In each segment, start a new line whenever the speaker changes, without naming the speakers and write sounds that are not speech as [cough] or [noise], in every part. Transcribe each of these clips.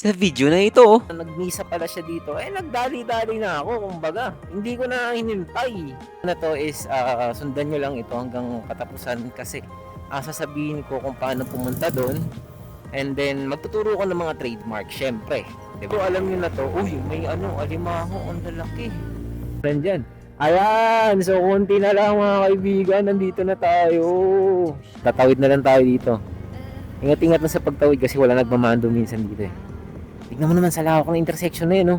Sa video na ito, oh,
Nagmisa pala siya dito. Eh, nagdali-dali na ako, kumbaga. Hindi ko na hinintay. Na to is, ah, sundan nyo lang ito hanggang katapusan kasi ah, sasabihin ko kung paano pumunta doon. And then, magtuturo ko ng mga trademark, syempre. Diba? So, alam nyo na to, uy, may ano, alimango, ang lalaki. Nandyan. Ayan, so konti na lang mga kaibigan, nandito na tayo. Tatawid na lang tayo dito. Ingat-ingat na sa pagtawid kasi wala nagmamando minsan dito eh. Tignan mo naman sa lawak ng intersection na yun, no?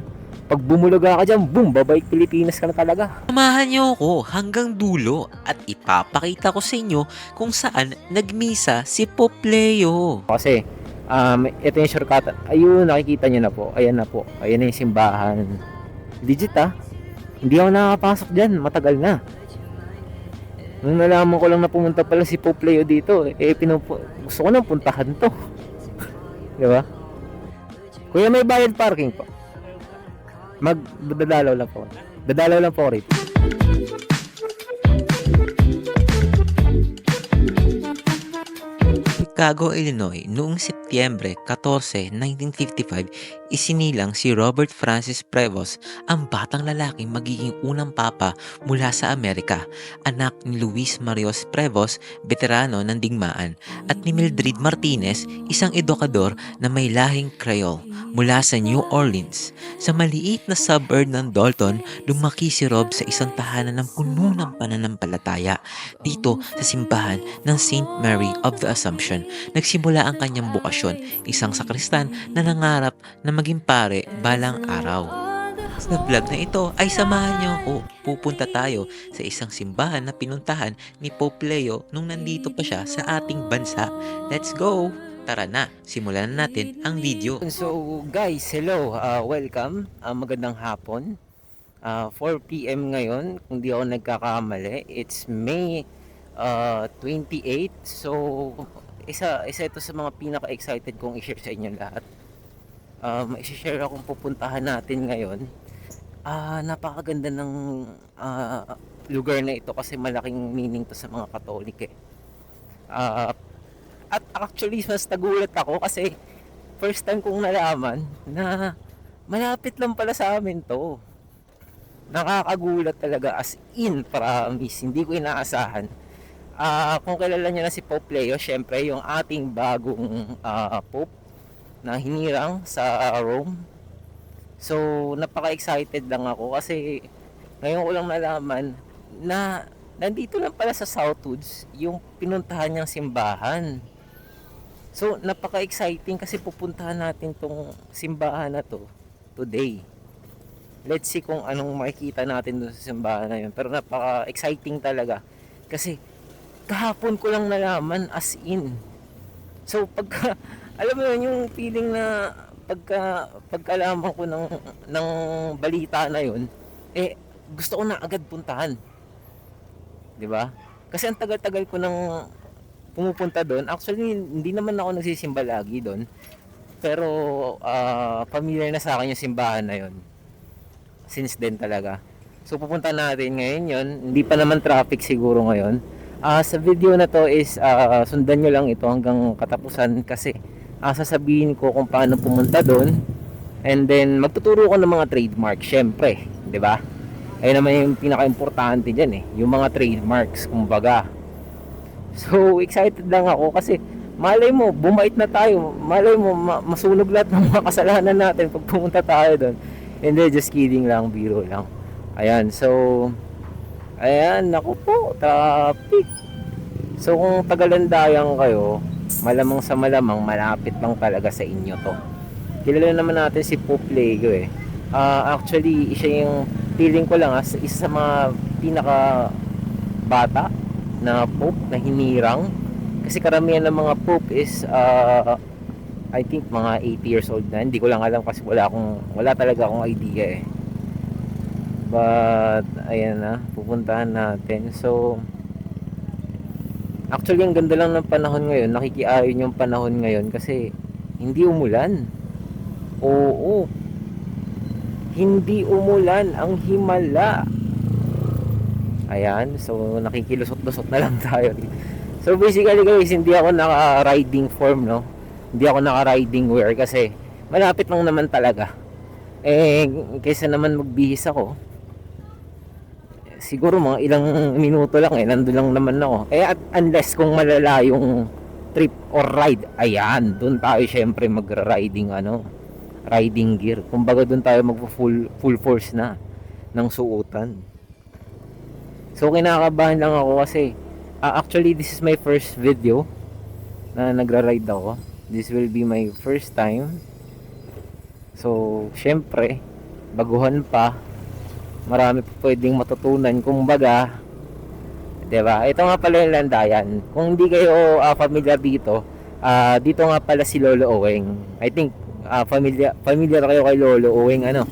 Pag bumulaga ka dyan, boom, babalik Pilipinas ka na talaga.
samahan niyo ako hanggang dulo at ipapakita ko sa inyo kung saan nagmisa si Pope Leo.
Kasi, um, ito yung shortcut. Ayun, nakikita nyo na po. Ayan na po. Ayan na yung simbahan. Legit ah. Hindi ako nakakapasok dyan. Matagal na. Nung nalaman ko lang na pumunta pala si Pope Leo dito, eh, pinupu- gusto ko nang puntahan to. [laughs] Di ba? Kuya, may bayad parking po. Mag, dadalaw lang po. Dadalaw lang po rito.
Chicago, Illinois, noong Setyembre 14, 1955, isinilang si Robert Francis Prevost, ang batang lalaking magiging unang papa mula sa Amerika, anak ni Luis Marios Prevost, veterano ng digmaan, at ni Mildred Martinez, isang edukador na may lahing Creole mula sa New Orleans. Sa maliit na suburb ng Dalton, lumaki si Rob sa isang tahanan ng puno ng pananampalataya dito sa simbahan ng St. Mary of the Assumption. Nagsimula ang kanyang bukasyon, isang sakristan na nangarap na maging pare balang araw. Sa vlog na ito ay samahan niyo ako. Pupunta tayo sa isang simbahan na pinuntahan ni Pope Leo nung nandito pa siya sa ating bansa. Let's go! Tara na, simulan na natin ang video.
So guys, hello, uh, welcome. Uh, magandang hapon. Uh, 4 p.m. ngayon, kung di ako nagkakamali. It's May uh, 28. So isa isa ito sa mga pinaka-excited kong i-share sa inyo lahat. Um, i-share akong pupuntahan natin ngayon. Ah, napakaganda ng ah, lugar na ito kasi malaking meaning to sa mga Katolik eh. Ah, at actually, mas nagulat ako kasi first time kong nalaman na malapit lang pala sa amin to. Nakakagulat talaga as in promise. Hindi ko inaasahan. Ah, kung kilala niyo na si Pope Leo, syempre yung ating bagong ah, Pope na hinirang sa Rome. So, napaka-excited lang ako kasi ngayon ko lang nalaman na nandito lang pala sa Southwoods yung pinuntahan niyang simbahan. So, napaka-exciting kasi pupuntahan natin tong simbahan na to today. Let's see kung anong makikita natin doon sa simbahan na yun. Pero napaka-exciting talaga. Kasi kahapon ko lang nalaman as in. So, pagka, [laughs] alam mo yun, yung feeling na pagka, pagkalaman ko ng, ng balita na yun, eh, gusto ko na agad puntahan. 'Di ba? Kasi ang tagal-tagal ko nang pumupunta doon. Actually, hindi naman ako nagsisimba lagi doon. Pero ah, familiar na sa akin yung simbahan na yon. Since then talaga. So pupunta natin ngayon yon. Hindi pa naman traffic siguro ngayon. Ah, sa video na to is ah, sundan nyo lang ito hanggang katapusan kasi ah, sasabihin ko kung paano pumunta doon. And then magtuturo ko ng mga trademark, syempre, 'di ba? Ayun naman yung pinaka-importante dyan eh. Yung mga trademarks, kumbaga. So, excited lang ako kasi malay mo, bumait na tayo. Malay mo, ma- masunog lahat ng mga kasalanan natin pag pumunta tayo doon. Hindi, just kidding lang, biro lang. Ayan, so, ayan, naku po, traffic. So, kung tagalandayan kayo, malamang sa malamang, malapit lang talaga sa inyo to. Kilala naman natin si Pope Leo eh. Ah, actually, siya yung feeling ko lang as isa sa mga pinaka bata na pope na hinirang kasi karamihan ng mga pope is uh, I think mga 80 years old na hindi ko lang alam kasi wala akong wala talaga akong idea eh but ayan na pupuntahan natin so actually ang ganda lang ng panahon ngayon nakikiayon yung panahon ngayon kasi hindi umulan oo hindi umulan ang himala. Ayan, so nakikilusot-lusot na lang [laughs] tayo. So basically guys, hindi ako naka-riding form, no? Hindi ako naka-riding wear kasi malapit lang naman talaga. Eh, kaysa naman magbihis ako, siguro mga ilang minuto lang eh, nandun lang naman ako. Eh, at unless kung malala yung trip or ride, ayan, dun tayo syempre magra-riding ano, riding gear. Kumbaga dun tayo mag full, force na ng suotan. So kinakabahan lang ako kasi ah, actually this is my first video na nagra-ride ako. This will be my first time. So, syempre, baguhan pa. Marami pwedeng matutunan. Kumbaga, 'di ba? Ito nga pala yung landayan. Kung hindi kayo ah, familiar dito, ah, dito nga pala si Lolo Oweng. I think ah, familiar familiar kayo kay Lolo Oweng ano.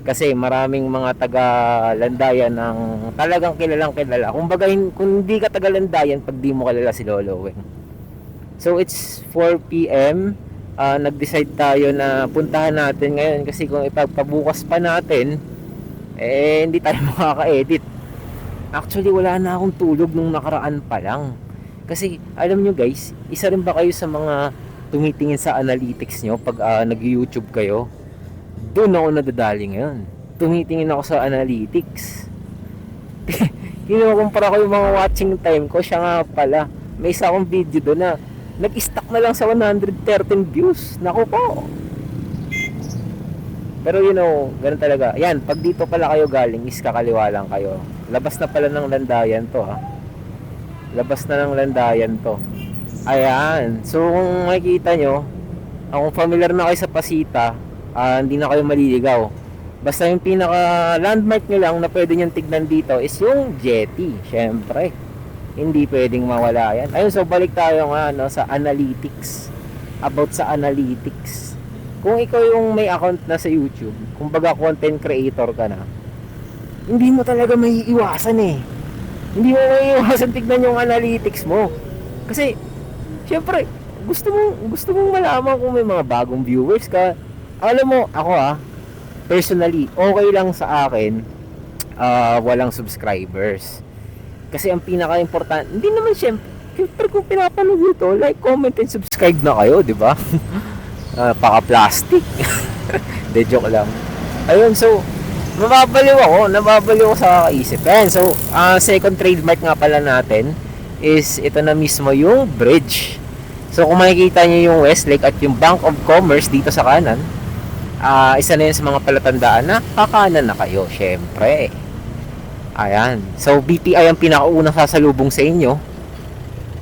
Kasi maraming mga taga landayan ng talagang kilalang kilala. Kumbaga kung hindi ka taga landayan pag di mo kilala si Lolo Oweng. So it's 4 PM. Ah, nag-decide tayo na puntahan natin ngayon kasi kung ipagpabukas pa natin eh hindi tayo [laughs] makaka-edit. Actually wala na akong tulog nung nakaraan pa lang. Kasi alam nyo guys, isa rin ba kayo sa mga tumitingin sa analytics nyo pag ah, nag-YouTube kayo? Doon ako nadadali ngayon. Tumitingin ako sa analytics. [laughs] Kinukumpara ko yung mga watching time ko. Siya nga pala. May isa akong video doon na nag-stuck na lang sa 113 views. Naku po. Pero you know, ganun talaga. Yan, pag dito pala kayo galing, is kakaliwa lang kayo. Labas na pala ng landayan to ha. Labas na ng landayan to. Ayan. So kung makikita nyo, kung familiar na kayo sa Pasita, ah, hindi na kayo maliligaw. Basta yung pinaka landmark nyo lang na pwede nyo tignan dito is yung jetty. Syempre. Hindi pwedeng mawala yan. Ayun, so balik tayo nga no, sa analytics. About sa analytics. Kung ikaw yung may account na sa YouTube, kumbaga content creator ka na, hindi mo talaga may iwasan eh. Hindi mo may iwasan tignan yung analytics mo. Kasi, syempre, gusto mo gusto mong malaman kung may mga bagong viewers ka. Alam mo, ako ah, personally, okay lang sa akin ah, walang subscribers. Kasi ang pinaka-important, hindi naman syempre, syempre kung pinapanood to, like, comment, and subscribe na kayo, di ba? [laughs] Ah, paka-plastic. [laughs] De joke lang. Ayun, so, mababaliw ako, nababaliw ako sa kaisip. Ayan, so, ah, second trademark nga pala natin is ito na mismo yung bridge. So, kung makikita nyo yung Westlake at yung Bank of Commerce dito sa kanan, ah isa na yun sa mga palatandaan na kakanan na kayo, syempre. Ayan. So, BPI ang pinakaunang sasalubong sa inyo.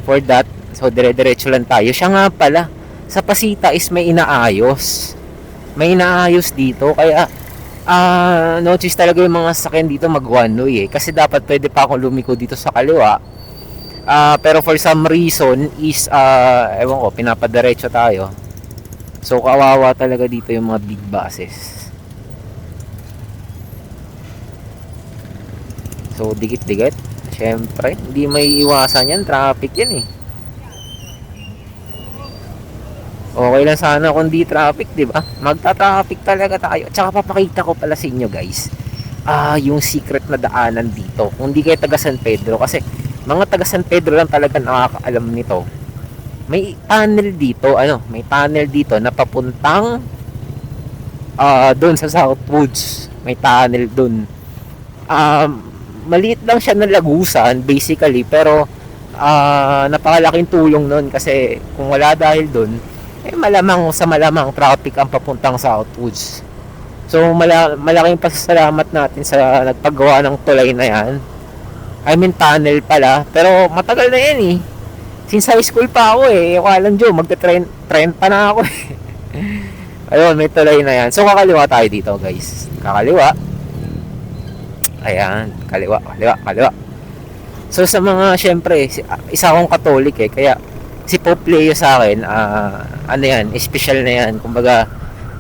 For that, so dire-diretso lang tayo. Siya nga pala, sa Pasita is may inaayos. May inaayos dito, kaya ah notice talaga yung mga sakyan dito mag one way eh. Kasi dapat pwede pa akong lumiko dito sa kaliwa. Ah, pero for some reason is ah ewan ko, pinapadiretso tayo. So kawawa talaga dito yung mga big buses. So dikit-dikit. Siyempre, hindi may iwasan yan. Traffic yan eh. Okay lang sana kung di traffic, di ba? Magta-traffic talaga tayo. Tsaka papakita ko pala sa inyo, guys. Ah, yung secret na daanan dito. Kung di kayo taga San Pedro kasi mga taga San Pedro lang talaga nakakaalam nito. May tunnel dito, ano, may tunnel dito na papuntang ah doon sa Southwoods. May tunnel doon. Um, maliit lang siya na lagusan basically pero ah napakalaking tulong nun kasi kung wala dahil doon eh malamang sa malamang traffic ang papuntang Southwoods. So mala- malaking pasasalamat natin sa nagpagawa ng tulay na yan. I mean tunnel pala, pero matagal na yan eh. Since high school pa ako eh, ako alam Joe, magte-train train pa na ako [laughs] eh. Ayun, may tulay na yan. So kakaliwa tayo dito guys. Kakaliwa. Ayan, kaliwa, kaliwa, kaliwa. So sa mga, syempre, si- isa akong katolik eh, kaya si Pope Leo sa akin, ah, ano yan, special na yan. Kumbaga,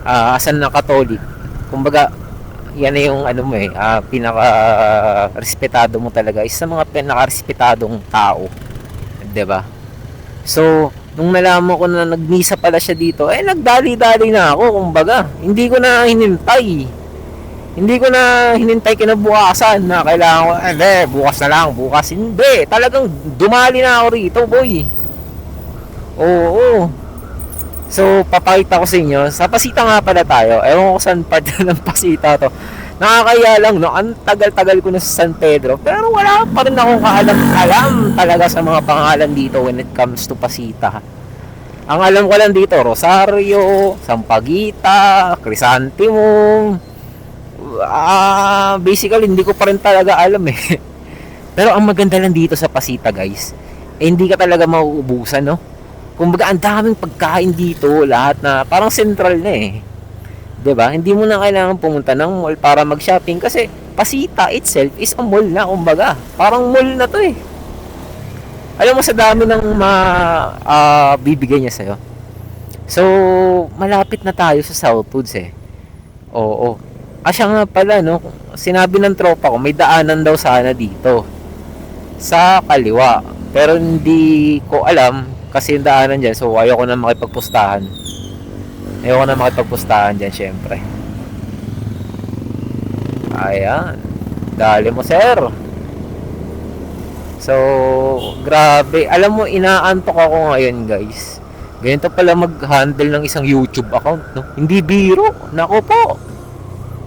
ah, asan na katolik. Kumbaga, yan na yung ano mo eh, ah, pinaka respetado mo talaga. Isa sa mga pinaka-respetadong tao. 'Di ba? So, nung nalaman ko na nagmisa pala siya dito, eh nagdali-dali na ako, kumbaga. Hindi ko na hinintay. Hindi ko na hinintay kinabukasan na kailangan ko, eh, bukas na lang, bukas. Hindi, talagang dumali na ako rito, boy. Oo. So, papakita ko sa inyo. Sa Pasita nga pala tayo. Ewan ko saan part [laughs] ng Pasita to. Nakakaya lang, no? Ang tagal-tagal ko na sa San Pedro. Pero wala pa rin akong kaalam-alam talaga sa mga pangalan dito when it comes to Pasita. Ang alam ko lang dito, Rosario, Sampaguita, Crisantimum. Ah, basically, hindi ko pa rin talaga alam eh. [laughs] Pero ang maganda lang dito sa Pasita, guys, eh, hindi ka talaga mauubusan, no? Kumbaga, ang daming pagkain dito, lahat na, parang central na eh. 'Di ba? Hindi mo na kailangan pumunta ng mall para mag-shopping kasi Pasita itself is a mall na, kumbaga. Parang mall na to eh. Alam mo sa dami ng ma ah, bibigay niya sa'yo. So, malapit na tayo sa Southwoods eh. Oo. Ah, siya nga pala, no? Sinabi ng tropa ko, may daanan daw sana dito. Sa kaliwa. Pero hindi ko alam kasi yung daanan dyan. So, ayoko na makipagpustahan. Ayoko na makipagpustahan dyan, syempre. Ayan. Dali mo, sir. So, grabe. Alam mo, inaantok ako ngayon, guys. Ganito pala mag-handle ng isang YouTube account, no? Hindi biro. Nako po.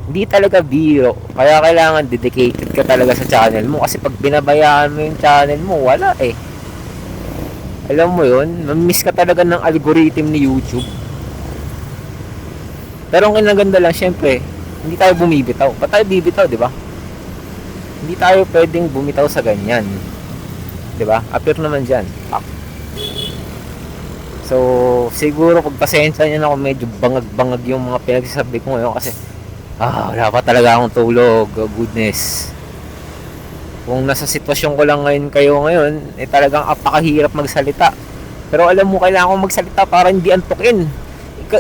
Hindi talaga biro. Kaya kailangan dedicated ka talaga sa channel mo. Kasi pag binabayaan mo yung channel mo, wala eh. Alam mo yun, mamimiss ka talaga ng algorithm ni YouTube. Pero ang kinaganda lang, syempre, hindi tayo bumibitaw. Ba't tayo bibitaw, di ba? Hindi tayo pwedeng bumitaw sa ganyan. Di ba? Appear naman dyan. Pak. So, siguro pagpasensya nyo na kung medyo bangag-bangag yung mga pinagsasabi ko ngayon kasi ah, wala pa talaga akong tulog. Oh, goodness. Kung nasa sitwasyon ko lang ngayon kayo ngayon, eh talagang apakahirap magsalita. Pero alam mo, kailangan ko magsalita para hindi antukin.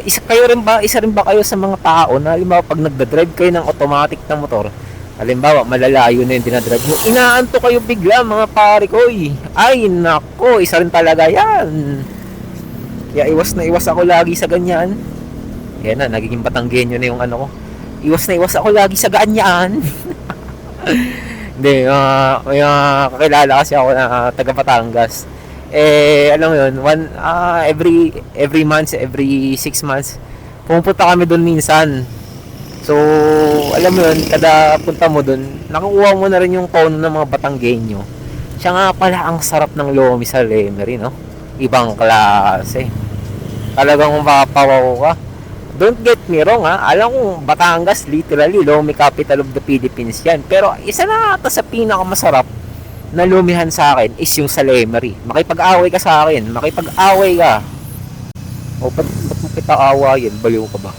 Isa kayo rin ba isa rin ba kayo sa mga tao na halimbawa pag nagda-drive kayo ng automatic na motor halimbawa malalayo na yung dinadrive nyo inaanto kayo bigla mga pare ko eh. ay nako isa rin talaga yan. Kaya iwas na iwas ako lagi sa ganyan. Yan na nagiging batanggenyo na yung ano ko. Iwas na iwas ako lagi sa ganyan [laughs] hindi uh, may mga kakilala kasi ako na taga Batangas eh alam mo yun one ah, every every month every six months pumupunta kami doon minsan. So alam mo yun kada punta mo doon nakukuha mo na rin yung tono ng mga Batanggenyo. Siya nga pala ang sarap ng lomi sa Lemery no? Ibang klase. Talagang mapapawaw ka don't get me wrong ha alam ko Batangas literally lomi capital of the Philippines yan pero isa na ata sa pinakamasarap na lumihan sa akin is yung sa Lemery. Makipag-away ka sa akin. Makipag-away ka. O, ba't, ba't mo kita awayin? Baliw ka ba?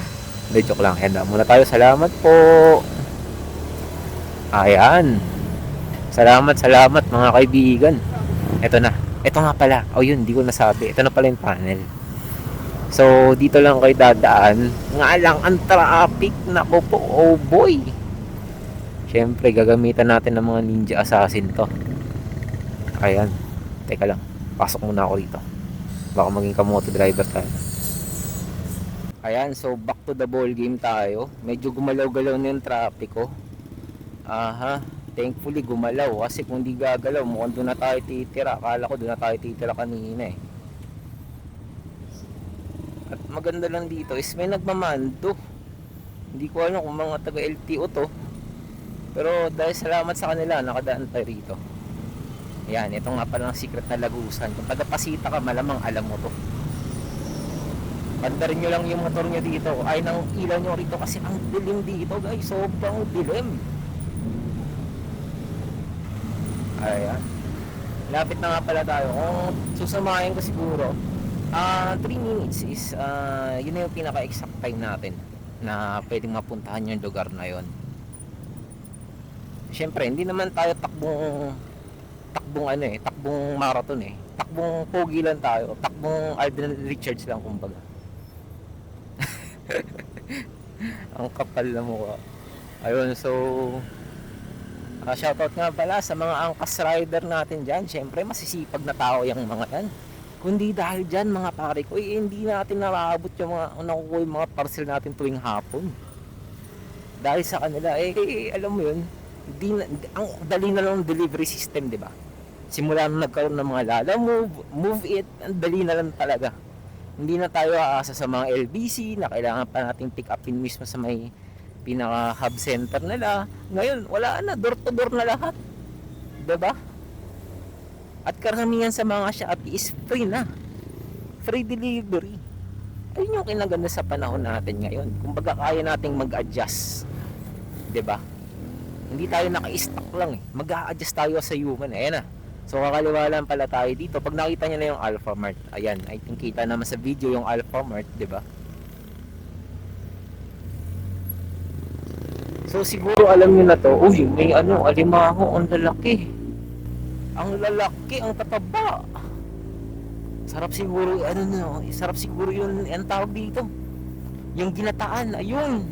[laughs] Hindi, joke lang. Henda muna tayo. Salamat po. Ayan. Salamat, salamat mga kaibigan. Ito na. Ito nga pala. O yun, hindi ko nasabi. Ito na pala yung panel. So, dito lang kayo dadaan. Nga lang, ang traffic. Nako po, oh boy. Siyempre, gagamitan natin ng mga ninja assassin to. Ayan. Teka lang. Pasok muna ako dito. Baka maging kamoto driver tayo. Ayan, so back to the ball game tayo. Medyo gumalaw-galaw na yung traffic ko. Aha. Thankfully gumalaw kasi kung di gagalaw mukhang doon na tayo titira. Akala ko doon na tayo titira kanina eh. Maganda lang dito is may nagmamando. Hindi ko alam kung mga taga LTO to. Pero dahil salamat sa kanila, nakadaan tayo rito. Yan, ito nga pala ang secret na lagusan. Kung taga-pasita ka, malamang alam mo to. Pandarin nyo lang yung motor nyo dito. Ay, nang ilaw nyo rito kasi ang dilim dito guys. Sobrang dilim. Ayan. Lapit na nga pala tayo. Kung susamahin ko siguro, ah 3 minutes is, ah yun na yung pinaka-exact time natin na pwedeng mapuntahan yung lugar na yon. Siyempre, hindi naman tayo takbong takbong ano eh, takbong marathon eh. Takbong pogi lang tayo. Takbong Alden Richards lang kumbaga. [laughs] Ang kapal na mukha. Ayun, so uh, shoutout nga pala sa mga angkas rider natin dyan. Siyempre, masisipag na tao yung mga yan. Kundi dahil dyan, mga pare ko, eh, hindi natin naraabot yung mga, nakukuha yung mga parcel natin tuwing hapon. Dahil sa kanila, eh, eh alam mo yun, di na, ang dali na lang ng delivery system, di ba? Simula nung nagkaroon ng mga lala, move, move it, ang dali na lang talaga. Hindi na tayo aasa sa mga LBC na kailangan pa nating pick upin mismo sa may pinaka hub center nila. Ngayon, wala na, door to door na lahat. 'Di ba? At karamihan sa mga Shopee is free na. Free delivery. Ayun yung kinaganda sa panahon natin ngayon. Kumbaga kaya nating mag-adjust. 'Di ba? Hindi tayo naka-stock lang eh. Mag-a-adjust tayo sa human. Ayan na. So kakaliwa lang pala tayo dito. Pag nakita niyo na yung Alpha Mart, ayan, I think kita naman sa video yung Alpha Mart, 'di ba? So siguro alam niyo na to, uy, may ano, alimango, ang lalaki. Ang lalaki, ang tataba. Sarap siguro, ano no, sarap siguro yun, ang tawag dito. Yung ginataan, ayun.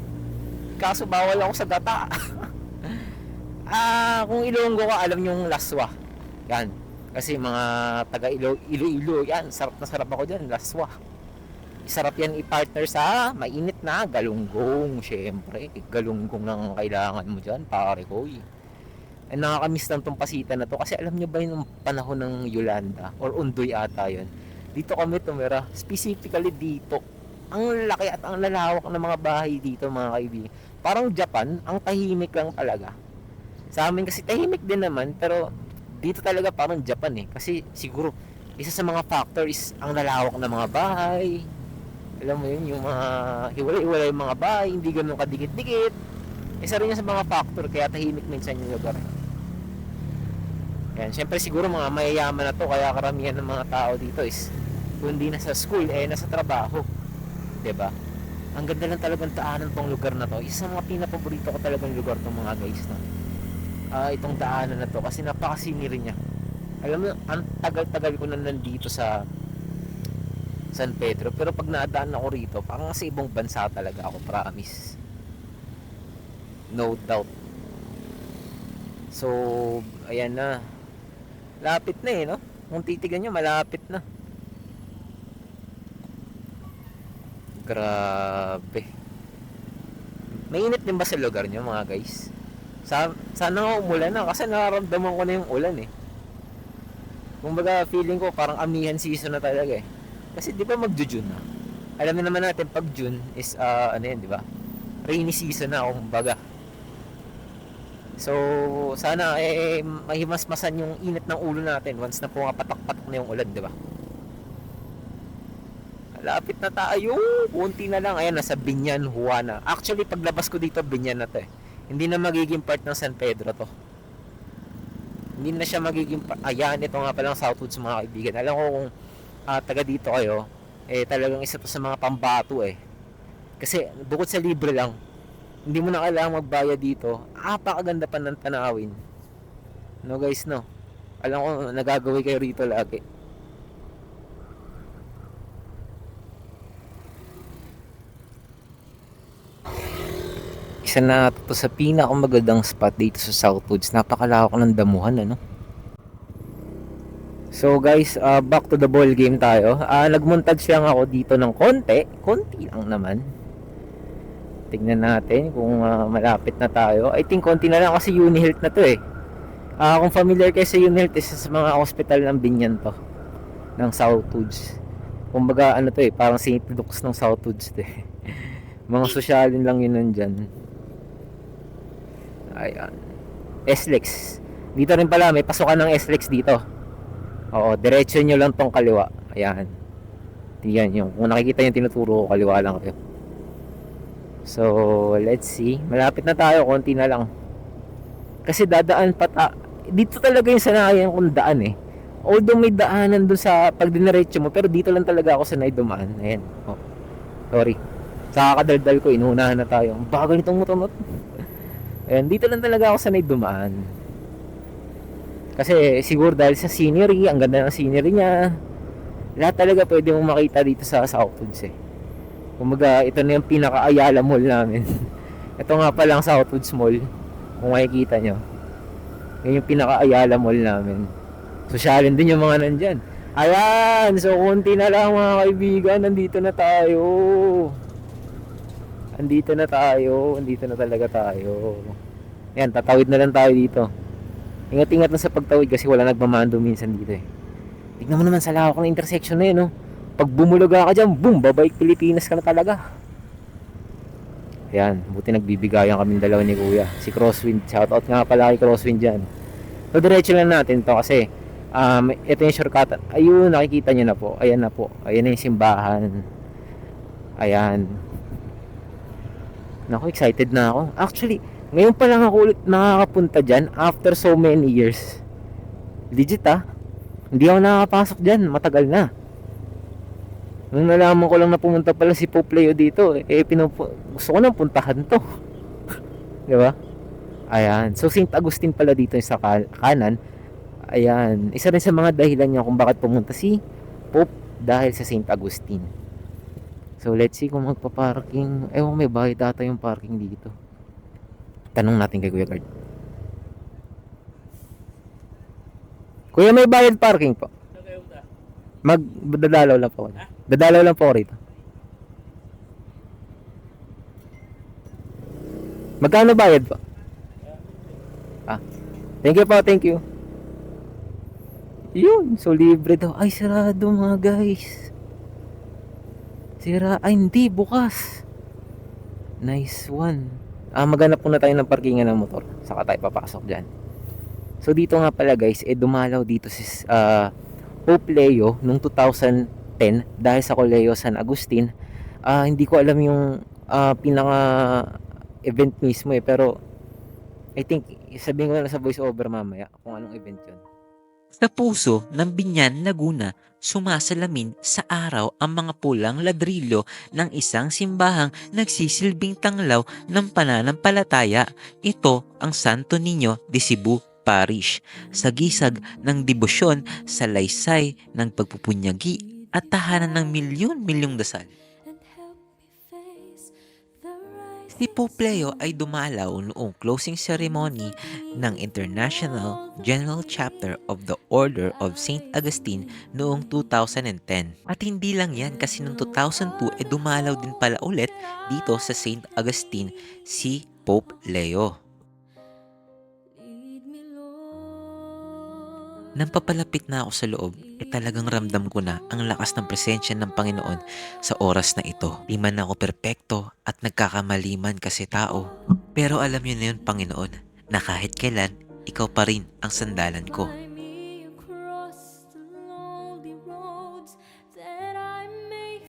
Kaso bawal ako sa gata. [laughs] Ah, kung Ilonggo ka, alam yung laswa. Yan. Kasi mga taga Ilo, Iloilo, yan, sarap na sarap ako dyan, laswa. Sarap yan i-partner sa mainit na galunggong, syempre. Galunggong lang ang kailangan mo dyan, pare ko. eh. Ay, nakakamiss lang tong pasitan na to. Kasi alam nyo ba yung panahon ng Yolanda? Or Undoy ata yun. Dito kami tumira. Specifically dito. Ang laki at ang lalawak ng mga bahay dito mga kaibigan. Parang Japan, ang tahimik lang talaga. Sa amin kasi tahimik din naman, pero dito talaga parang Japan eh. Kasi siguro, isa sa mga factor is ang lalawak ng mga bahay. Alam mo yun, yung mga hiwalay-hiwalay mga bahay, hindi ganun kadikit-dikit. Isa rin yan sa mga factor, kaya tahimik minsan yung lugar. Yan, syempre siguro mga mayayaman na to, kaya karamihan ng mga tao dito is hindi nasa school, eh nasa trabaho. 'Di ba? Ang ganda lang talagang daanan tong lugar na to. Isa sa mga pinapaborito ko talagang lugar tong mga guys no. Ah, itong daanan na to kasi napaka-scenery niya. Alam mo, ang tagal-tagal ko na nandito sa San Pedro. Pero pag naadaan ako rito, parang sa ibang bansa talaga ako, promise. No doubt. So, ayan na. Lapit na eh, no? Kung titigan nyo, malapit na. Grabe. Mainit din ba sa lugar nyo, mga guys? Sa, sana nga umulan na kasi nararamdaman ko na yung ulan eh. Kumbaga feeling ko parang amihan season na talaga eh. Kasi di ba mag-June na? Alam na naman natin pag June is ah, ano yan, di ba? Rainy season na kumbaga. So, sana eh mahimasmasan yung init ng ulo natin once na pumapatak-patak na yung ulan, di ba? Lapit na tayo. Kunti na lang. Ayan, nasa Binyan, Juana. Actually, paglabas ko dito, Binyan na to eh. Hindi na magiging part ng San Pedro to. Hindi na siya magiging pa- Ayan, ito nga palang Southwoods mga kaibigan. Alam ko kung ah, taga dito kayo, eh talagang isa to sa mga pambato eh. Kasi bukod sa libre lang, hindi mo na kailangang magbayad dito. Apakaganda pa ng tanawin. No guys, no. Alam ko, nagagawin kayo rito lagi. isa na to sa pinakamagandang spot dito sa Southwoods. Napakalawak ng damuhan, ano? So guys, uh, back to the ball game tayo. Uh, nagmontage lang ako dito ng konti. Konti lang naman. Tignan natin kung uh, malapit na tayo. I think konti na lang kasi Unihealth na to eh. Ah, kung familiar kayo sa Unihealth, isa sa mga hospital ng Binyan to. Ng Southwoods. Kumbaga ano to eh, parang St. Luke's ng Southwoods to eh. [laughs] mga sosyalin lang yun nandyan. Ayan. SLEX. Dito rin pala, may pasukan ng SLEX dito. Oo, diretso nyo lang tong kaliwa. Ayan. Yan yung, kung nakikita yung tinuturo ko, kaliwa lang kayo. So, let's see. Malapit na tayo, konti na lang. Kasi dadaan pa ta dito talaga yung sanayan kong daan eh. Although may daanan doon sa pag mo, pero dito lang talaga ako sanay dumaan. Ayan. Oh. Sorry. Sa kakadaldal ko, inuunahan na tayo. Ang bagal nitong motor mo. [laughs] Ayan, dito lang talaga ako sanay dumaan. Kasi siguro dahil sa scenery, ang ganda ng scenery niya. Lahat talaga pwede mong makita dito sa Southwoods eh. Kumaga, ito na yung pinaka-Ayala Mall namin. [laughs] ito nga pa lang Southwoods Mall. Kung makikita nyo. Yan yung pinaka-Ayala Mall namin. Sosyalin din yung mga nandyan. Ayan! So, konti na lang mga kaibigan. Nandito na tayo. Andito na tayo. Andito na talaga tayo. Yan, tatawid na lang tayo dito. Ingat-ingat na sa pagtawid kasi wala nagmamando minsan dito eh. Tignan mo naman sa lawak ng intersection na yun, no? Pag bumulaga ka dyan, boom, babaik Pilipinas ka na talaga. Ayan, buti nagbibigayan kami dalawa ni Kuya. Si Crosswind, shoutout nga pala kay Crosswind dyan. So, diretso lang natin to kasi um, ito yung shortcut. Ayun, nakikita nyo na po. Ayan na po. Ayan na yung simbahan. Ayan. Naku, excited na ako. Actually, ngayon pa lang ako ulit nakakapunta dyan after so many years. Legit ah. Hindi ako nakakapasok dyan. Matagal na. Nung nalaman ko lang na pumunta pala si Pope Leo dito, eh, pinupu- gusto ko nang puntahan to. [laughs] Di ba? Ayan. So, St. Agustin pala dito sa ka- kanan. Ayan. Isa rin sa mga dahilan niya kung bakit pumunta si Pope dahil sa St. Agustin. So, let's see kung magpa-parking. Ewan, may bayad ata yung parking dito. Tanong natin kay Kuya Gard. Kuya, may bayad parking po. Mag, dadalaw lang po ako. Dadalaw lang po rito. Magkano bayad po? Ah. Thank you po, thank you. Yun, so libre daw. Ay, sarado mga guys. Sira, ay hindi, bukas. Nice one. Ah, maghanap muna tayo ng parkingan ng motor. Saka tayo papasok dyan. So dito nga pala guys, eh dumalaw dito si uh, Hope Leo nung 2000 10 dahil sa Colegio San Agustin. Uh, hindi ko alam yung uh, pinaka event mismo eh pero I think sabihin ko na sa voice over mamaya kung anong event yun.
Sa puso ng Binyan, Laguna, sumasalamin sa araw ang mga pulang ladrillo ng isang simbahang nagsisilbing tanglaw ng pananampalataya. Ito ang Santo Niño de Cebu Parish, sagisag ng debosyon sa laysay ng pagpupunyagi at tahanan ng milyon-milyong dasal. Si Pope Leo ay dumalaw noong closing ceremony ng International General Chapter of the Order of St. Augustine noong 2010. At hindi lang yan kasi noong 2002 ay dumalaw din pala ulit dito sa St. Augustine si Pope Leo. Nang na ako sa loob, eh talagang ramdam ko na ang lakas ng presensya ng Panginoon sa oras na ito. Di man ako perpekto at nagkakamali man kasi tao. Pero alam niyo na yun, Panginoon, na kahit kailan, ikaw pa rin ang sandalan ko.